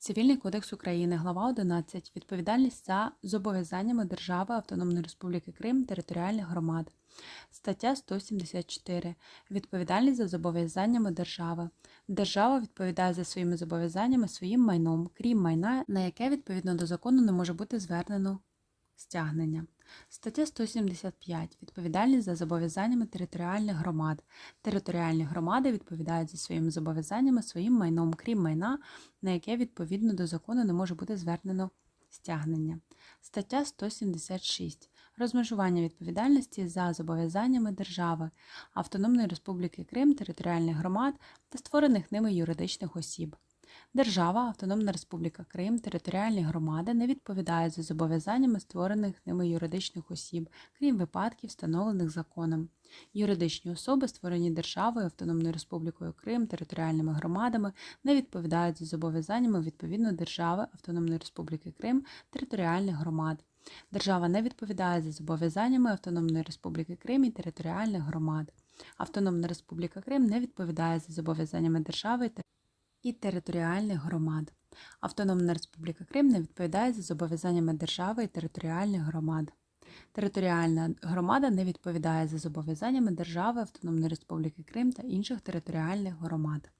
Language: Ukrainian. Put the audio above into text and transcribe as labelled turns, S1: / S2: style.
S1: Цивільний кодекс України, глава 11. Відповідальність за зобов'язаннями держави Автономної Республіки Крим територіальних громад. Стаття 174. Відповідальність за зобов'язаннями держави. Держава відповідає за своїми зобов'язаннями своїм майном, крім майна, на яке відповідно до закону не може бути звернено стягнення. Стаття 175. Відповідальність за зобов'язаннями територіальних громад. Територіальні громади відповідають за своїми зобов'язаннями своїм майном, крім майна, на яке відповідно до закону не може бути звернено стягнення. Стаття 176. Розмежування відповідальності за зобов'язаннями держави, Автономної Республіки Крим, територіальних громад та створених ними юридичних осіб. Держава, Автономна Республіка Крим, територіальні громади не відповідають за зобов'язаннями створених ними юридичних осіб, крім випадків, встановлених законом. Юридичні особи, створені державою, Автономною Республікою Крим, територіальними громадами, не відповідають за зобов'язаннями відповідно держави, Автономної Республіки Крим, територіальних громад. Держава не відповідає за зобов'язаннями Автономної Республіки Крим і територіальних громад. Автономна Республіка Крим не відповідає за зобов'язаннями держави та і територіальних громад. Автономна Республіка Крим не відповідає за зобов'язаннями держави і територіальних громад. Територіальна громада не відповідає за зобов'язаннями держави, Автономної Республіки Крим та інших територіальних громад.